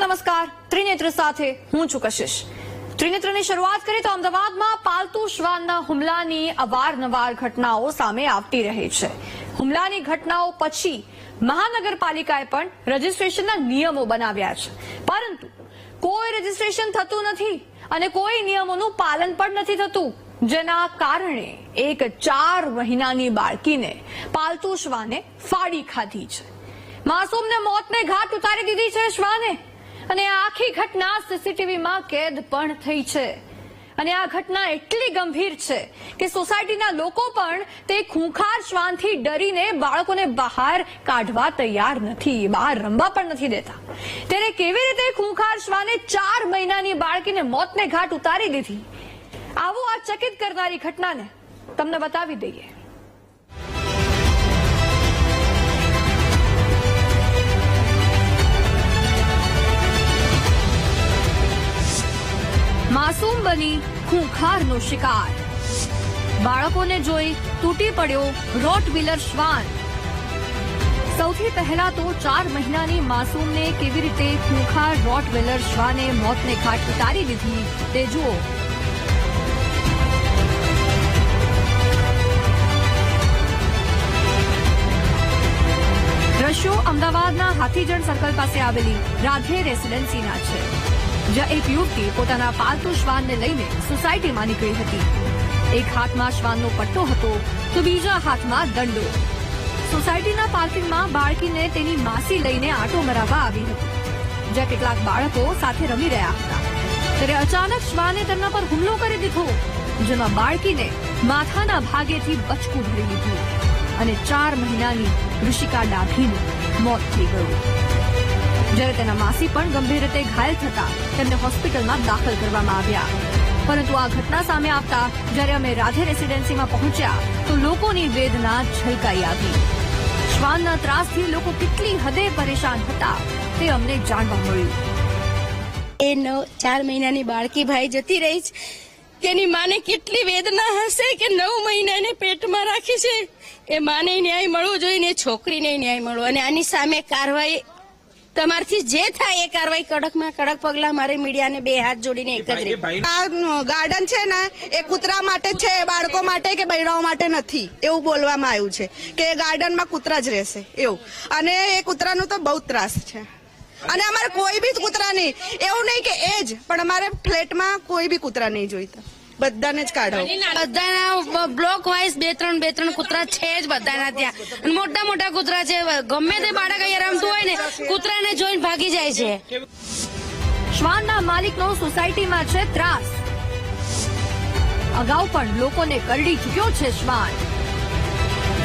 નમસ્કાર. ત્રિનેત્ર સાથે હું છું કશિશ. ત્રિનેત્રની શરૂઆત કરીએ તો અમદાવાદમાં પાલતુ શ્વાનના હુમલાની અવારનવાર ઘટનાઓ સામે આવતી રહે છે. હુમલાની ઘટનાઓ પછી મહાનગરપાલિકાએ પણ રજીસ્ટ્રેશનના નિયમો બનાવ્યા છે. પરંતુ કોઈ રજીસ્ટ્રેશન થતું નથી અને કોઈ નિયમોનું પાલન પણ નથી થતું. જેના કારણે એક ચાર મહિનાની બાળકીને પાલતુ શ્વાને ફાડી ખાધી છે. માસૂમને મોતને ઘાટ ઉતારી દીધી છે શ્વાને. અને આખી ઘટના સીસીટીવીમાં કેદ પણ થઈ છે. અને આ ઘટના એટલી ગંભીર છે કે સોસાયટીના લોકો પણ તે ખૂંખાર શ્વાનથી ડરીને બાળકોને બહાર કાઢવા તૈયાર નથી. બહાર રમવા પણ નથી દેતા. ત્યારે કેવી રીતે ખૂંખાર શ્વાને ચાર મહિનાની બાળકીને મોતને ઘાટ ઉતારી દીધી? આવો આ ચકિત કરનારી ઘટનાને તમને બતાવી દઈએ. ખૂંખારનો શિકાર. બાળકોને જોઈ તૂટી પડ્યો રોટ વ્હીલર શ્વાન. સૌથી પહેલા તો ચાર મહિનાની માસૂમને કેવી રીતે ખૂંખાર રોટવિલર શ્વાને મોતને ઘાટ ઉતારી દીધી તે જુઓ. દ્રશ્યો અમદાવાદના હાથીજણ સર્કલ પાસે આવેલી રાધે રેસિડેન્સીના છે. જ્યાં એક યુવતી પોતાના પાલતુ શ્વાનને લઈને સોસાયટીમાં નીકળી હતી. એક હાથમાં શ્વાનનો પટ્ટો હતો તો બીજા હાથમાં દંડો. સોસાયટીના પાર્કિંગમાં બાળકીને તેની માસી લઈને આટો મરાવવા આવી હતી. જ્યાં કેટલાક બાળકો સાથે રમી રહ્યા હતા. ત્યારે અચાનક શ્વાને તેમના પર હુમલો કરી દીધો, જેમાં બાળકીને માથાના ભાગેથી બચકું ભરી લીધું અને ચાર મહિનાની ઋષિકા ડાભીનું મોત થઈ ગયું. જ્યારે તેના માસી પણ ગંભીર રીતે ઘાયલ થતા તેમને હોસ્પિટલમાં દાખલ કરવામાં આવ્યા. પરંતુ આ ઘટના સામે આવતા જ્યારે અમે રાધે રેસિડેન્સીમાં પહોંચ્યા, તો લોકોની વેદના છલકાઈ આવી. શ્વાનના ત્રાસથી લોકો કેટલી હદે પરેશાન હતા તે અમને જાણવા મળ્યું. એ નવ, ચાર મહિનાની બાળકી ભાઈ જતી રહી છે. તેની માને કેટલી વેદના હશે કે નવ મહિનાને પેટમાં રાખી છે? એ માને ન્યાય મળવો જોઈએ ને છોકરીને ન્યાય મળવો. અને આની સામે કાર્યવાહી તમારથી જે થાય એ કાર્યવાહી કડકમાં કડક પગલા મારે મીડિયાને બે હાથ જોડીને એક જ આ ગાર્ડન છે ને એ કૂતરા માટે છે બાળકો માટે કે બૈરાઓ માટે નથી? એવું બોલવામાં આવ્યું છે કે એ ગાર્ડનમાં કૂતરા જ રહેશે એવું. અને એ કૂતરાનો તો બહુ ત્રાસ છે. અને અમારે કોઈ બી કૂતરા નહીં. એવું નહીં કે એ જ પણ અમારે ફ્લેટમાં કોઈ બી કૂતરા નહીં જોઈતા. બધાને જ કાઢો. બધાના બ્લોક વાઇઝ બે ત્રણ બે ત્રણ કૂતરા છે જ બધાના ત્યાં. મોટા મોટા કૂતરા છે. ગમે તે બાળક અહીંયા રમતું હોય ને કૂતરાને જોઈને ભાગી જાય છે. શ્વાનના માલિકનો સોસાયટીમાં છે ત્રાસ. અગાઉ પણ લોકોને કરડી ચૂક્યો છે શ્વાન.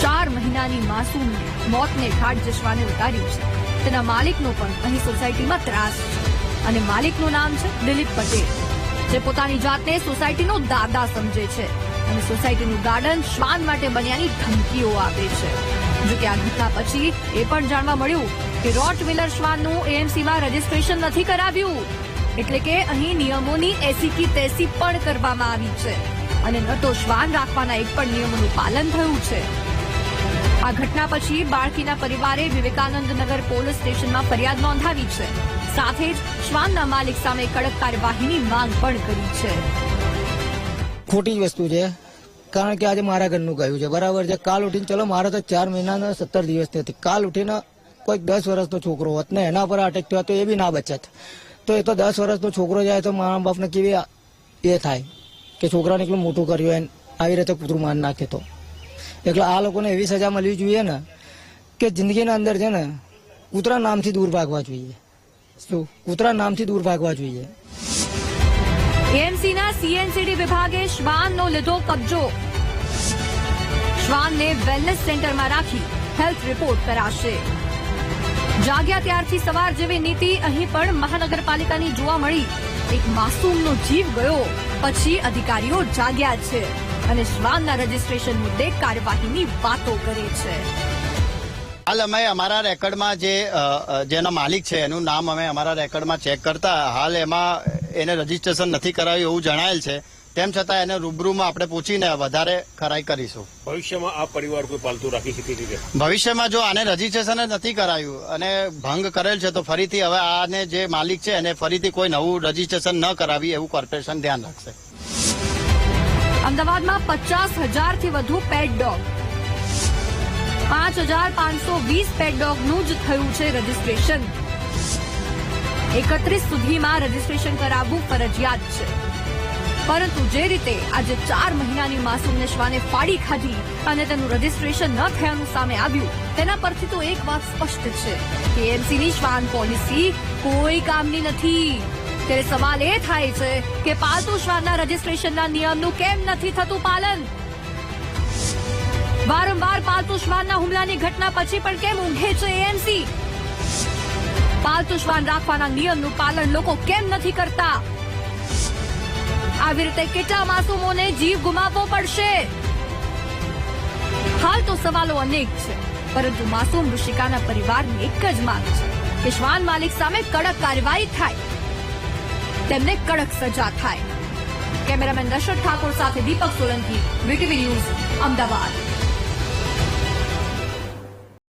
ચાર મહિનાની માસૂમ મોતને ઘાટ જે શ્વાને ઉતાર્યું છે. તેના માલિકનો પણ અહીં સોસાયટીમાં ત્રાસ છે. અને માલિકનું નામ છે દિલીપ પટેલ. જે પોતાની જાતને સોસાયટીનો દાદા સમજે છે અને સોસાયટીનું ગાર્ડન શ્વાન માટે બન્યાની ધમકીઓ આપે છે. જોકે આ ઘટના પછી એ પણ જાણવા મળ્યું કે રોટ વ્હીલર શ્વાનનું એએમસીમાં રજીસ્ટ્રેશન નથી કરાવ્યું. એટલે કે અહીં નિયમોની એસી કી તેસી પણ કરવામાં આવી છે. અને ન તો શ્વાન રાખવાના એક પણ નિયમોનું પાલન થયું છે. આ ઘટના પછી બાળકીના પરિવારે વિવેકાનંદનગર પોલીસ સ્ટેશનમાં ફરિયાદ નોંધાવી છે. સાથે જ શ્વાનના માલિક સામે કડક કાર્યવાહીની માંગ પણ કરી છે. ખોટી વસ્તુ છે. કારણ કે આજે મારા ઘરનું ગયું છે. બરાબર છે. કાલ ઉઠીને ચલો, મારા તો ચાર મહિનાના સત્તર દિવસની હતી. કાલ ઉઠીને કોઈક દસ વર્ષનો છોકરો હોત ને, એના પર અટેક થયો તો એ બી ના બચત. તો એ તો દસ વર્ષનો છોકરો જાય તો મા બાપને કેવી એ થાય કે છોકરાને એટલું મોટું કર્યું એને આવી રીતે કૂતરું માર નાખે તો? એટલે આ લોકોને એવી સજા મળવી જોઈએ ને કે જિંદગીના અંદર છે ને કૂતરા નામથી દૂર ભાગવા જોઈએ. શું? કૂતરા નામથી દૂર ભાગવા જોઈએ. એએમસીના સીએનસીડી વિભાગે શ્વાનનો લીધો કબજો. શ્વાનને વેલનેસ સેન્ટરમાં રાખી હેલ્થ રિપોર્ટ કરાશે. જાગ્યા ત્યારથી સવાર જેવી નીતિ અહીં પણ મહાનગરપાલિકાની જોવા મળી. એક માસૂમનો જીવ ગયો. પછી અધિકારીઓ જાગ્યા છે. અને શ્વાનના રજીસ્ટ્રેશન મુદ્દે કાર્યવાહીની વાતો કરે છે. હાલ અમે અમારા રેકર્ડમાં જે જેના માલિક છે એનું નામ અમે અમારા રેકર્ડમાં ચેક કરતા હાલ એમાં એને રજીસ્ટ્રેશન નથી કરાવ્યું એવું જણાયેલ છે. તેમ છતાં એને રૂબરૂમાં આપણે પૂછીને વધારે ખરાઈ કરીશું. ભવિષ્યમાં આ પરિવાર કોઈ પાલતુ રાખી શકે છે ભવિષ્યમાં જો આને રજીસ્ટ્રેશન જ નથી કરાયું અને ભંગ કરેલ છે તો ફરીથી હવે આને જે માલિક છે એને ફરીથી કોઈ નવું રજીસ્ટ્રેશન ન કરાવી એવું કોર્પોરેશન ધ્યાન રાખશે. અમદાવાદમાં પચાસ હજારથી વધુ પેટ ડોગ પાંચ હજાર પાંચસો વીસ પેટ ડોગનું જ થયું છે રજીસ્ટ્રેશન એકત્રીસ સુધીમાં રજીસ્ટ્રેશન કરાવવું ફરજિયાત છે. પરંતુ જે રીતે આજે ચાર મહિનાની માસૂમને શ્વાને ફાડી ખાધી અને તેનું રજીસ્ટ્રેશન ન થયાનું સામે આવ્યું, તેના પરથી તો એક વાત સ્પષ્ટ છે. કે એમસીની શ્વાન પોલિસી કોઈ કામની નથી. ત્યારે સવાલ એ થાય છે કે પાલતુ શ્વાનના રજીસ્ટ્રેશનના નિયમનું કેમ નથી થતું પાલન? વારંવાર પાલતુ શ્વાનના હુમલાની ઘટના પછી પણ કેમ ઊંઘે છે એએમસી પાલતુ શ્વાન રાખવાના નિયમનું પાલન લોકો કેમ નથી કરતા? આવી રીતે કેટલા માસુમોને જીવ ગુમાવવો પડશે? હાલ તો સવાલો અનેક છે, પરંતુ માસૂમ ઋષિકાના પરિવારની એક જ માંગ છે કે શ્વાન માલિક સામે કડક કાર્યવાહી થાય. તેમને કડક સજા થાય. કેમેરામેન દશરથ ઠાકોર સાથે દીપક સોલંકી વીટીવી ન્યૂઝ અમદાવાદ.